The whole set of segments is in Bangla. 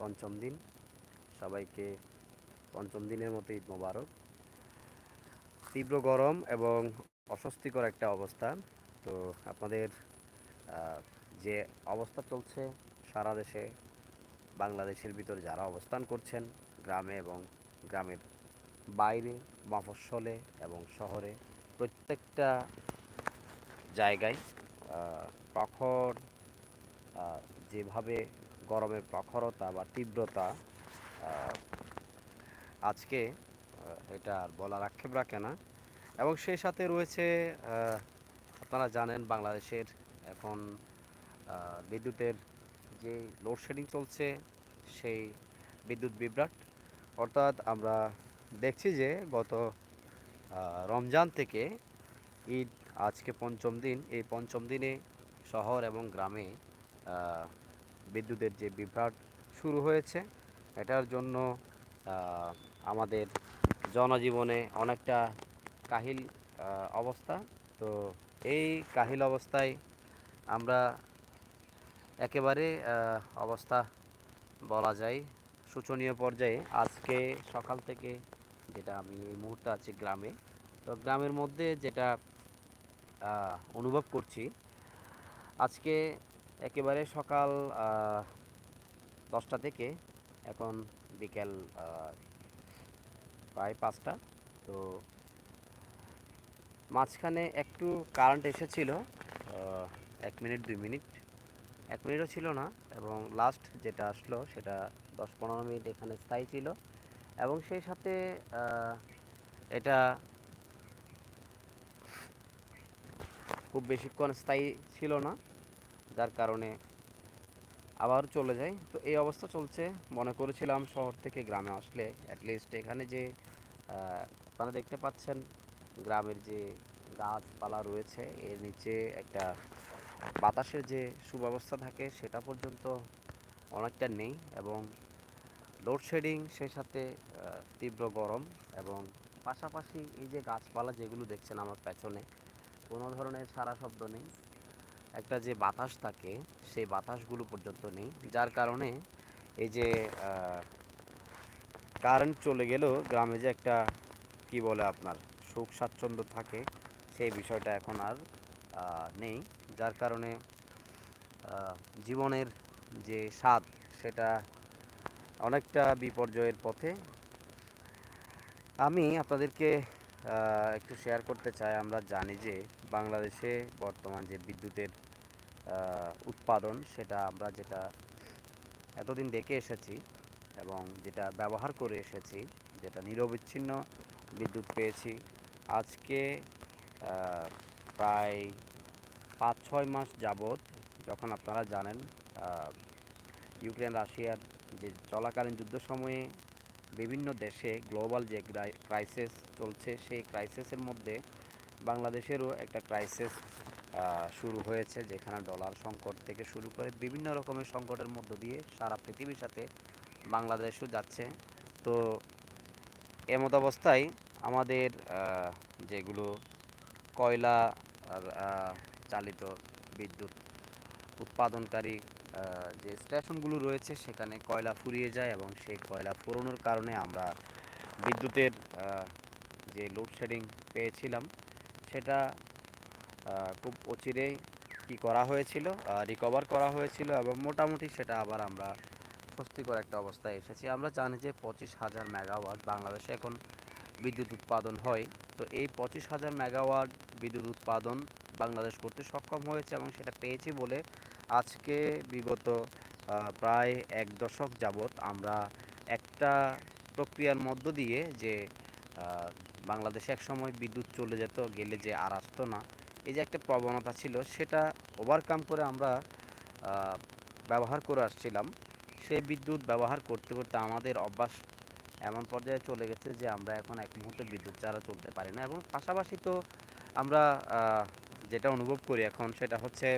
পঞ্চম দিন। সবাইকে পঞ্চম দিনের মতো ঈদ মোবারক। তীব্র গরম এবং অস্বস্তিকর একটা অবস্থা। তো আপনাদের যে অবস্থা চলছে সারা দেশে, বাংলাদেশের ভিতরে যারা অবস্থান করছেন গ্রামে এবং গ্রামের বাইরে, মফস্বলে এবং শহরে, প্রত্যেকটা জায়গায় প্রখর যেভাবে গরমের প্রখরতা বা তীব্রতা আজকে এটা আর বলার আক্ষেপ রাখে না। এবং সেই সাথে রয়েছে আপনারা জানেন বাংলাদেশের এখন বিদ্যুতের যে লোডশেডিং চলছে, সেই বিদ্যুৎ বিভ্রাট। অর্থাৎ আমরা দেখছি যে গত রমজান থেকে ঈদ আজকে পঞ্চম দিন। এই পঞ্চম দিনে শহর এবং গ্রামে বিদ্যুতের যে বিভ্রাট শুরু হয়েছে, এটার জন্য আমাদের জনজীবনে অনেকটা কাহিল অবস্থা। তো এই কাহিল অবস্থায় আমরা একেবারে অবস্থা বলা যায় শোচনীয় পর্যায়ে। আজকে সকাল থেকে যেটা আমি এই মুহূর্তে আছি গ্রামে, তো গ্রামের মধ্যে যেটা অনুভব করছি, আজকে একেবারে সকাল দশটা থেকে এখন বিকেল প্রায় পাঁচটা। তো মাঝখানে একটু কারেন্ট এসেছিল এক মিনিট দুই মিনিট এক মিনিটও ছিল না এবং লাস্ট যেটা আসলো সেটা দশ পনেরো মিনিট এখানে স্থায়ী ছিল। এবং সেই সাথে এটা খুব বেশিক্ষণ স্থায়ী ছিল না। যার কারণে আবার চলে যায় তো এই অবস্থা চলছে। মনে করেছিলাম শহর থেকে গ্রামে আসলে অ্যাটলিস্ট এখানে যে আপনারা দেখতে পাচ্ছেন গ্রামের যে গাছপালা রয়েছে, এর নিচে একটা বাতাসের যে সুব্যবস্থা থাকে সেটা পর্যন্ত অনেকটা নেই এবং লোডশেডিং সেই সাথে তীব্র গরম এবং পাশাপাশি এই যে গাছপালা যেগুলো দেখছেন আমার পেছনে, কোনো ধরনের সারা শব্দ নেই। একটা যে বাতাস থাকে, সেই বাতাসগুলো পর্যন্ত নেই, যার কারণে এই যে কারেন্ট চলে গেলেও গ্রামে যে একটা, কি বলে আপনার, সুখ স্বাচ্ছন্দ্য থাকে, সেই বিষয়টা এখন আর নেই। যার কারণে জীবনের যে স্বাদ, সেটা অনেকটা বিপর্যয়ের পথে। আমি আপনাদেরকে একটু শেয়ার করতে চাই। আমরা জানি যে বাংলাদেশে বর্তমান যে বিদ্যুতের উৎপাদন, সেটা আমরা যেটা এতদিন দেখে এসেছি এবং যেটা ব্যবহার করে এসেছি, যেটা নিরবিচ্ছিন্ন বিদ্যুৎ পেয়েছি, আজকে প্রায় পাঁচ ছয় মাস যাবৎ যখন আপনারা জানেন ইউক্রেন রাশিয়ার যে চলাকালীন যুদ্ধ সময়ে বিভিন্ন দেশে গ্লোবাল যে ক্রাইসিস চলছে, সেই ক্রাইসিসের মধ্যে বাংলাদেশেরও একটা ক্রাইসিস শুরু হয়েছে, যেখানে ডলার সংকট থেকে শুরু করে বিভিন্ন রকমের সংকটের মধ্য দিয়ে সারা পৃথিবীর সাথে বাংলাদেশও যাচ্ছে। তো এমত অবস্থায় আমাদের যেগুলো কয়লা চালিত বিদ্যুৎ উৎপাদনকারী যে স্টেশনগুলো রয়েছে সেখানে কয়লা ফুরিয়ে যায় এবং সেই কয়লা ফুরোনোর কারণে আমরা বিদ্যুতের যে লোডশেডিং পেয়েছিলাম, সেটা খুব অচিরেই কি করা হয়েছিল রিকভার করা হয়েছিল এবং মোটামুটি সেটা আবার আমরা স্বস্তিকর একটা অবস্থায় এসেছি। আমরা জানি যে পঁচিশ হাজার মেগাওয়াট বাংলাদেশে এখন বিদ্যুৎ উৎপাদন হয়। তো এই পঁচিশ হাজার মেগাওয়াট বিদ্যুৎ উৎপাদন বাংলাদেশ করতে সক্ষম হয়েছে এবং সেটা পেয়েছি বলে আজকে বিগত প্রায় এক দশক যাবৎ আমরা একটা প্রক্রিয়ার মধ্য দিয়ে যে বাংলাদেশে এক সময় বিদ্যুৎ চলে যেত, গেলে যে আর আসতো না, এই যে একটা প্রবণতা ছিল, সেটা ওভারকাম করে আমরা ব্যবহার করে আসছিলাম। সেই বিদ্যুৎ ব্যবহার করতে করতে আমাদের অভ্যাস এমন পর্যায়ে চলে গেছে যে, আমরা এখন এক মুহূর্তে বিদ্যুৎ ছাড়া চলতে পারি না। এবং পাশাপাশি তো আমরা যেটা অনুভব করি এখন, সেটা হচ্ছে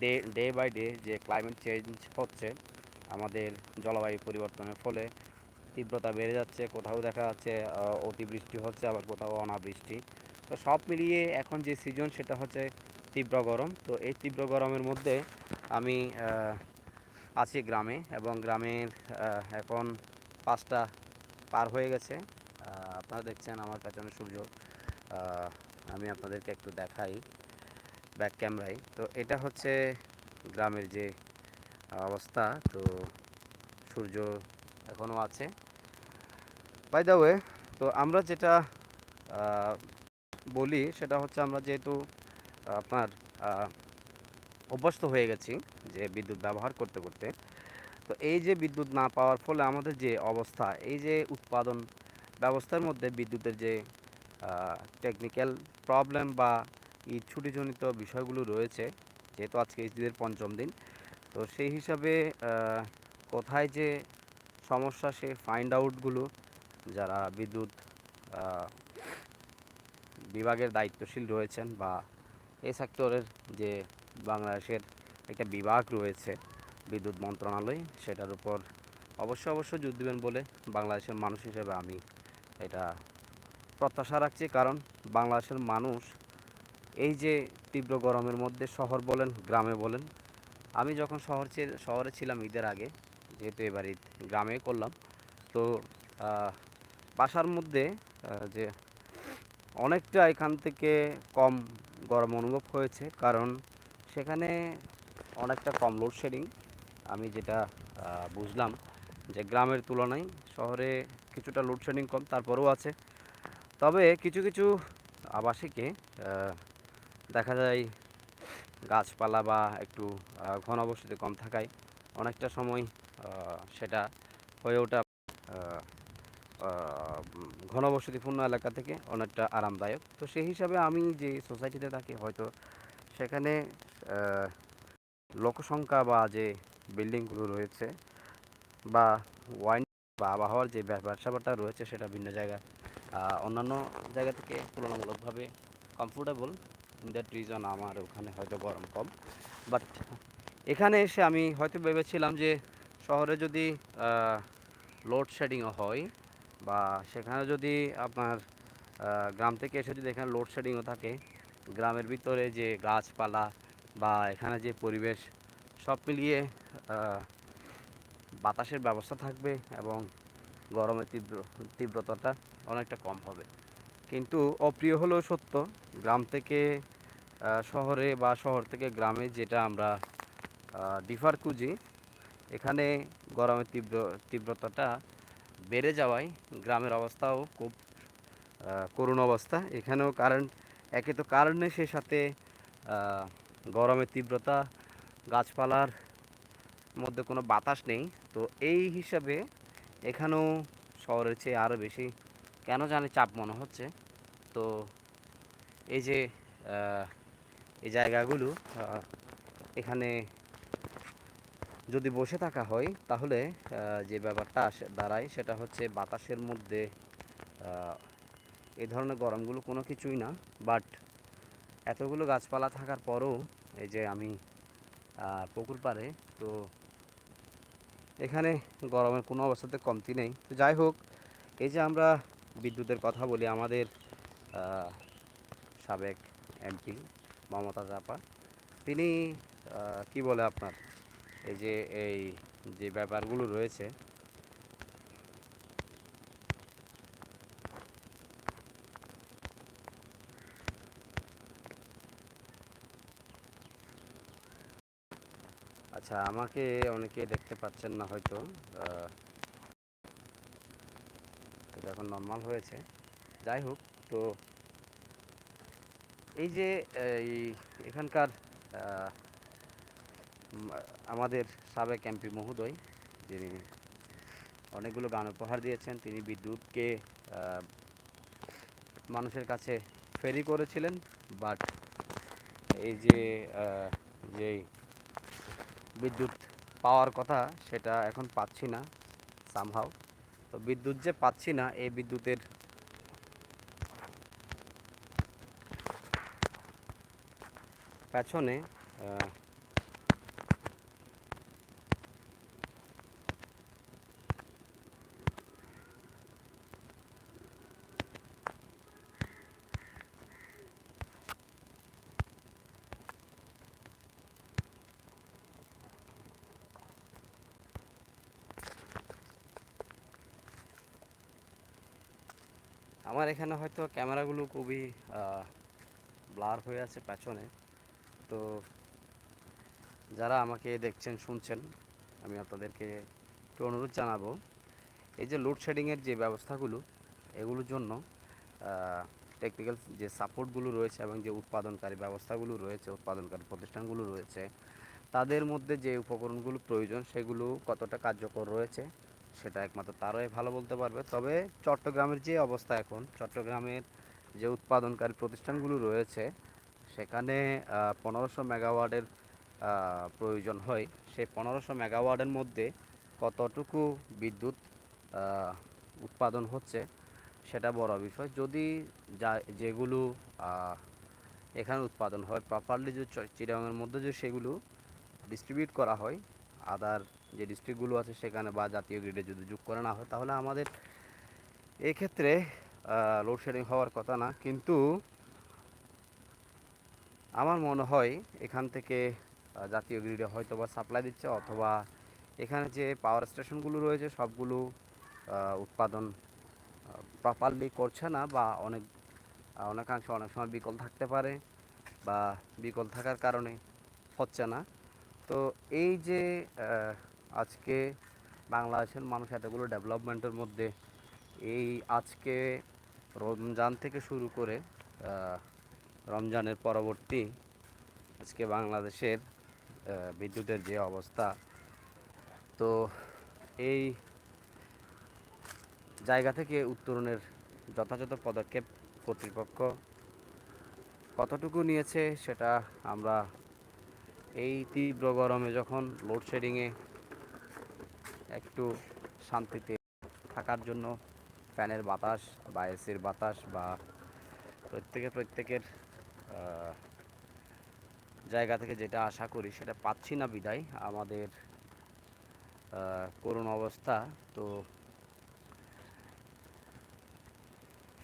ডে ডে বাই ডে যে ক্লাইমেট চেঞ্জ হচ্ছে, আমাদের জলবায়ু পরিবর্তনের ফলে তীব্রতা বেড়ে যাচ্ছে, কোথাও দেখা যাচ্ছে অতিবৃষ্টি হচ্ছে, আবার কোথাও অনাবৃষ্টি। তো সব মিলিয়ে এখন যে সিজন সেটা হচ্ছে তীব্র গরম। তো এই তীব্র গরমের মধ্যে আমি আছি গ্রামে এবং গ্রামের এখন পাঁচটা পার হয়ে গেছে। আপনারা দেখছেন আমার পেছনে সূর্য। আমি আপনাদেরকে একটু দেখাই। ব্যাক ক্যামেরায়। তো এটা হচ্ছে গ্রামের যে অবস্থা। তো সূর্য এখনও আছে। বাই দ্য ওয়ে তো আমরা যেটা বলি সেটা হচ্ছে আমরা যেহেতু, আপনার অভ্যস্ত হয়ে গেছি যে বিদ্যুৎ ব্যবহার করতে করতে, তো এই যে বিদ্যুৎ না পাওয়ার ফলে আমাদের যে অবস্থা, এই যে উৎপাদন ব্যবস্থার মধ্যে বিদ্যুতের যে টেকনিক্যাল প্রবলেম বা ঈদ ছুটিজনিত বিষয়গুলো রয়েছে, যেহেতু আজকে ঈদের পঞ্চম দিন, তো সেই হিসাবে কোথায় যে সমস্যা সে ফাইন্ড আউটগুলো যারা বিদ্যুৎ বিভাগের দায়িত্বশীল রয়েছেন বা এই সেক্টরের যে বাংলাদেশের একটা বিভাগ রয়েছে বিদ্যুৎ মন্ত্রণালয়, সেটার উপর অবশ্যই অবশ্যই জোর দেবেন বলে বাংলাদেশের মানুষ হিসেবে আমি এটা প্রত্যাশা রাখছি। কারণ বাংলাদেশের মানুষ এই যে তীব্র গরমের মধ্যে শহর বলেন, গ্রামে বলেন, আমি যখন শহর শহরে ছিলাম ঈদের আগে, যেহেতু এবার ঈদ গ্রামে করলাম, তো বাসার মধ্যে যে অনেকটা এখান থেকে কম গরম অনুভব হয়েছে, কারণ সেখানে অনেকটা কম লোডশেডিং আমি যেটা বুঝলাম যে গ্রামের তুলনায় শহরে কিছুটা লোডশেডিং কম, তারপরেও আছে। তবে কিছু কিছু আবাসিকে দেখা যায় গাছপালা বা একটু আহ, ঘনবসতি কম থাকায় অনেকটা সময় সেটা হয়ে ওঠা ঘনবসতিপূর্ণ এলাকা থেকে অনেকটা আরামদায়ক। তো সেই হিসাবে আমি যে সোসাইটিতে থাকি হয়তো সেখানে লোকসংখ্যা বা যে বিল্ডিংগুলো রয়েছে বা ওয়াইন বা আবহাওয়ার যে ব্যা- ব্যবসাটা রয়েছে সেটা ভিন্ন জায়গায় অন্যান্য জায়গা থেকে তুলনামূলকভাবে কমফোর্টেবল দ্যাট রিজন আমার ওখানে হয়তো গরম কম। বাট এখানে এসে আমি হয়তো ভেবেছিলাম যে শহরে যদি লোডশেডিংও হয় বা সেখানে যদি আপনার গ্রাম থেকে এসে যদি এখানে লোডশেডিংও থাকে, গ্রামের ভিতরে যে গাছপালা বা এখানে যে পরিবেশ, সব মিলিয়ে বাতাসের ব্যবস্থা থাকবে এবং গরমের তীব্র, তীব্রতাটা অনেকটা কম হবে। কিন্তু অপ্রিয় হলেও সত্য, গ্রাম থেকে শহরে বা শহর থেকে গ্রামে যেটা আমরা ডিফার খুঁজি, এখানে গরমের তীব্র, তীব্রতাটা বেড়ে যাওয়ায় গ্রামের অবস্থাও খুব করুণ অবস্থা। এখানেও কারেন্ট একে তো কারেন্ট নেই সেই সাথে গরমের তীব্রতা, গাছপালার মধ্যে কোনো বাতাস নেই। তো এই হিসাবে এখানেও শহরের চেয়ে আরও বেশি কেন জানি চাপ মনে হচ্ছে। তো এই যে এই জায়গাগুলো এখানে যদি বসে থাকা হয়, তাহলে যে ব্যাপারটা আসে, দাঁড়ায়, সেটা হচ্ছে বাতাসের মধ্যে এই ধরনের গরমগুলো কোনো কিছুই না। বাট এতগুলো গাছপালা থাকার পরও, এই যে আমি পুকুর পাড়ে, তো এখানে গরমের কোনো অবস্থাতে কমতি নেই। তো যাই হোক, এই যে আমরা বিদ্যুতের কথা বলি, আমাদের সাবেক এমপি মমতা জাপা তিনি কি বলে আপনার, এই যে এই যে ব্যাপারগুলো রয়েছে আচ্ছা আমাকে অনেকে দেখতে পাচ্ছেন না হয়তো এটা এখন নর্মাল হয়েছে। যাই হোক, তো এই যে, এই এখানকার আমাদের সাবেক এমপি মহোদয়, যিনি অনেকগুলো গান উপহার দিয়েছেন, তিনি বিদ্যুৎকে মানুষের কাছে ফেরি করেছিলেন বাট এই যে যেই বিদ্যুৎ পাওয়ার কথা, সেটা এখন পাচ্ছি না সামহাও তো বিদ্যুৎ যে পাচ্ছি না এই বিদ্যুতের পেছনে আমার এখানে হয়তো ক্যামেরাগুলো খুবই ব্লার হয়ে আছে পেছনে। তো যারা আমাকে দেখছেন, শুনছেন, আমি আপনাদেরকে একটু অনুরোধ জানাব, এই যে লোডশেডিংয়ের যে ব্যবস্থাগুলো, এগুলোর জন্য টেকনিক্যাল যে সাপোর্টগুলো রয়েছে এবং যে উৎপাদনকারী ব্যবস্থাগুলো রয়েছে, উৎপাদনকারী প্রতিষ্ঠানগুলো রয়েছে, তাদের মধ্যে যে উপকরণগুলো প্রয়োজন, সেগুলো কতটা কার্যকর রয়েছে সেটা একমাত্র তারাই ভালো বলতে পারবে। তবে চট্টগ্রামের যে অবস্থা এখন, চট্টগ্রামের যে উৎপাদনকারী প্রতিষ্ঠানগুলো রয়েছে, সেখানে পনেরোশো মেগাওয়াটের প্রয়োজন হয়। সেই পনেরোশো মেগাওয়াটের মধ্যে কতটুকু বিদ্যুৎ উৎপাদন হচ্ছে, সেটা বড় বিষয়। যদি যা, যেগুলো এখানে উৎপাদন হয় প্রপারলি যদি চ- চিটাগাংয়ের মধ্যে যদি সেগুলো ডিস্ট্রিবিউট করা হয় আদার যে ডিস্ট্রিক্টগুলো আছে সেখানে বা জাতীয় গ্রিডে যদি যোগ করে না হয়, তাহলে আমাদের এক্ষেত্রে লোডশেডিং হওয়ার কথা না। কিন্তু আমার মনে হয় এখান থেকে জাতীয় গ্রিডে হয়তো বা সাপ্লাই দিচ্ছে অথবা এখানে যে পাওয়ার স্টেশনগুলো রয়েছে, সবগুলো উৎপাদন প্রপারলি করছে না বা অনেক অনেকাংশে অনেক সময় বিকল থাকতে পারে বা বিকল থাকার কারণে হচ্ছে না। তো এই যে আজকে বাংলাদেশের মানুষ এতগুলো ডেভেলপমেন্টের মধ্যে এই আজকে রমজান থেকে শুরু করে রমজানের পরবর্তী আজকে বাংলাদেশের বিদ্যুতের যে অবস্থা, তো এই জায়গা থেকে উত্তরণের যথাযথ পদক্ষেপ কর্তৃপক্ষ কতটুকু নিয়েছে সেটা আমরা এই তীব্র গরমে যখন লোডশেডিংয়ে একটু শান্তিতে থাকার জন্য ফ্যানের বাতাস বা এসির বাতাস বা প্রত্যেকে প্রত্যেকের জায়গা থেকে যেটা আশা করি সেটা পাচ্ছি না বিদায়। আমাদের করুণ অবস্থা। তো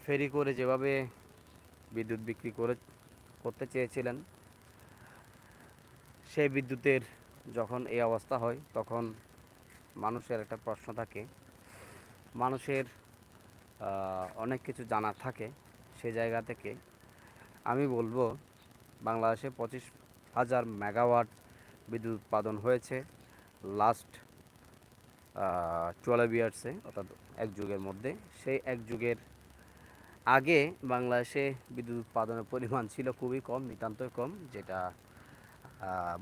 ফেরি করে যেভাবে বিদ্যুৎ বিক্রি করে, করতে চেয়েছিলেন, সেই বিদ্যুতের যখন এই অবস্থা হয়, তখন মানুষের একটা প্রশ্ন থাকে। মানুষের অনেক কিছু জানার থাকে সে জায়গা থেকে। আমি বলব, বাংলাদেশে পঁচিশ হাজার মেগাওয়াট বিদ্যুৎ উৎপাদন হয়েছে লাস্ট টুয়েলভ ইয়ার্সে অর্থাৎ এক যুগের মধ্যে। সেই এক যুগের আগে বাংলাদেশে বিদ্যুৎ উৎপাদনের পরিমাণ ছিল খুবই কম, নিতান্তই কম, যেটা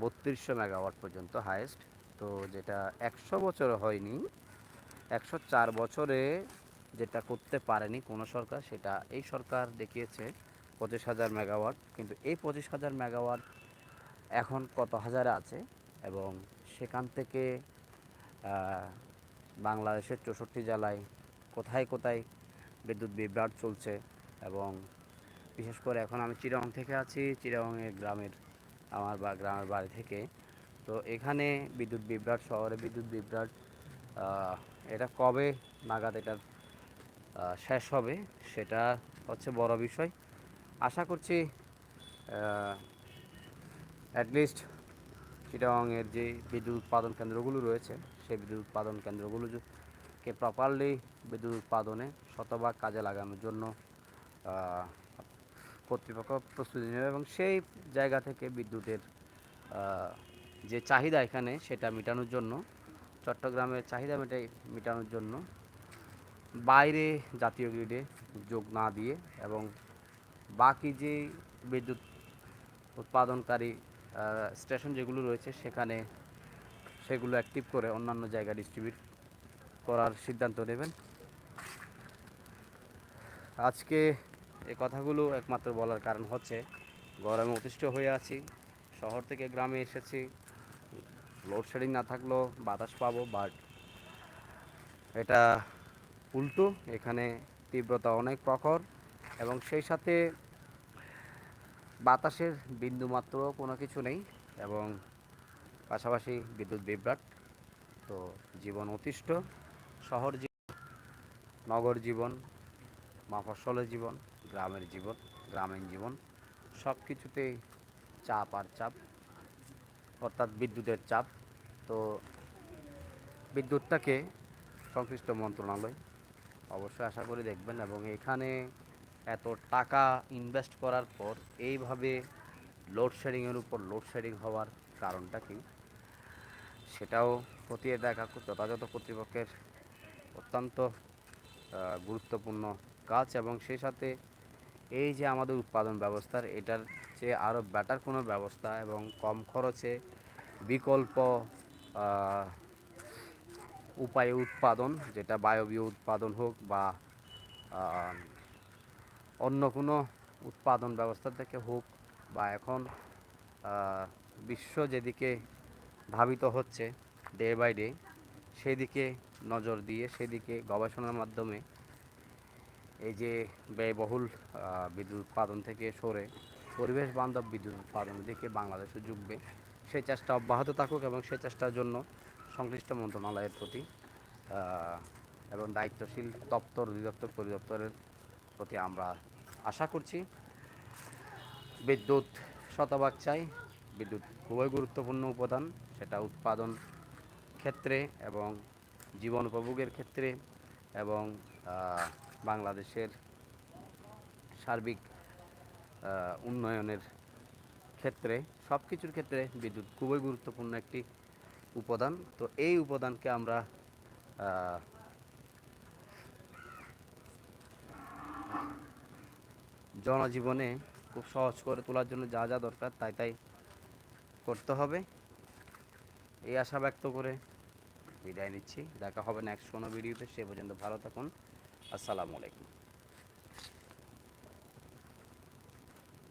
বত্রিশশো মেগাওয়াট পর্যন্ত হায়েস্ট তো যেটা একশো বছরে হয়নি, একশো চার বছরে যেটা করতে পারেনি কোনো সরকার, সেটা এই সরকার দেখিয়েছে পঁচিশ হাজার মেগাওয়াট। কিন্তু এই পঁচিশ হাজার মেগাওয়াট এখন কত হাজারে আছে? এবং সেখান থেকে বাংলাদেশের চৌষট্টি জেলায় কোথায় কোথায় বিদ্যুৎ বিভ্রাট চলছে? এবং বিশেষ করে এখন আমি চিরং থেকে আছি, চিরাংয়ের গ্রামের, আমার বা গ্রামের বাড়ি থেকে। তো এখানে বিদ্যুৎ বিভ্রাট, শহরে বিদ্যুৎ বিভ্রাট এটা কবে নাগাদ এটার শেষ হবে সেটা হচ্ছে বড় বিষয়। আশা করছি অ্যাটলিস্ট চিটাংয়ের যে বিদ্যুৎ উৎপাদন কেন্দ্রগুলো রয়েছে, সেই বিদ্যুৎ উৎপাদন কেন্দ্রগুলো কে প্রপারলি বিদ্যুৎ উৎপাদনে শতভাগ কাজে লাগানোর জন্য কর্তৃপক্ষ প্রস্তুতি নেবে এবং সেই জায়গা থেকে বিদ্যুতের যে চাহিদা এখানে সেটা মেটানোর জন্য, চট্টগ্রামের চাহিদা মেটাই মেটানোর জন্য, বাইরে জাতীয় গ্রিডে যোগ না দিয়ে এবং বাকি যে বিদ্যুৎ উৎপাদনকারী স্টেশন যেগুলো রয়েছে সেখানে সেগুলো অ্যাক্টিভ করে অন্যান্য জায়গায় ডিস্ট্রিবিউট করার সিদ্ধান্ত নেবেন। আজকে এই কথাগুলো একমাত্র বলার কারণ হচ্ছে গরমে অতিষ্ঠ হয়ে আছি, শহর থেকে গ্রামে এসেছি লোডশেডিং না থাকলেও বাতাস পাবো বাট এটা উল্টো, এখানে তীব্রতা অনেক প্রখর এবং সেই সাথে বাতাসের বিন্দুমাত্র কোনো কিছু নেই এবং পাশাপাশি বিদ্যুৎ বিভ্রাট। তো জীবন অতিষ্ঠ, শহর জীবন, নগর জীবন, মফস্বলের জীবন, গ্রামের জীবন, গ্রামীণ জীবন সব কিছুতেই চাপ আর চাপ। অর্থাৎ বিদ্যুতের চাপ। তো বিদ্যুৎটাকে সংশ্লিষ্ট মন্ত্রণালয় অবশ্যই আশা করি দেখবেন এবং এখানে এত টাকা ইনভেস্ট করার পর এইভাবে লোডশেডিংয়ের উপর লোডশেডিং হওয়ার কারণটা কি? সেটাও খতিয়ে দেখা যথাযথ কর্তৃপক্ষের অত্যন্ত গুরুত্বপূর্ণ কাজ এবং সেই সাথে এই যে আমাদের উৎপাদন ব্যবস্থার, এটার চেয়ে আরও বেটার কোনো ব্যবস্থা এবং কম খরচে বিকল্প উপায়ে উৎপাদন, যেটা বায়বীয় উৎপাদন হোক বা অন্য কোনো উৎপাদন ব্যবস্থা থেকে হোক বা এখন বিশ্ব যেদিকে ধাবিত হচ্ছে ডে বাই ডে সেদিকে নজর দিয়ে, সেদিকে গবেষণার মাধ্যমে এই যে ব্যয়বহুল বিদ্যুৎ উৎপাদন থেকে সরে পরিবেশ বান্ধব বিদ্যুৎ উৎপাদনের দিকে বাংলাদেশে যুগবে সেই চেষ্টা অব্যাহত থাকুক এবং সেই চেষ্টার জন্য সংশ্লিষ্ট মন্ত্রণালয়ের প্রতি এবং দায়িত্বশীল দপ্তর, অধিদপ্তর, পরিদপ্তরের প্রতি আমরা আশা করছি। বিদ্যুৎ শতভাগ চাই, বিদ্যুৎ খুবই গুরুত্বপূর্ণ উপাদান, সেটা উৎপাদন ক্ষেত্রে এবং জীবন উপভোগের ক্ষেত্রে এবং বাংলাদেশের সার্বিক উন্নয়নের ক্ষেত্রে সব কিছুর ক্ষেত্রে বিদ্যুৎ খুবই গুরুত্বপূর্ণ একটি উপাদান। তো এই উপাদানকে আমরা জনজীবনে খুব সহজ করে তোলার জন্য যা যা দরকার তাই তাই করতে হবে। এই আশা ব্যক্ত করে বিদায় নিচ্ছি। দেখা হবে নেক্সট কোনো ভিডিওতে। সে পর্যন্ত ভালো থাকুন। আসসালামু আলাইকুম।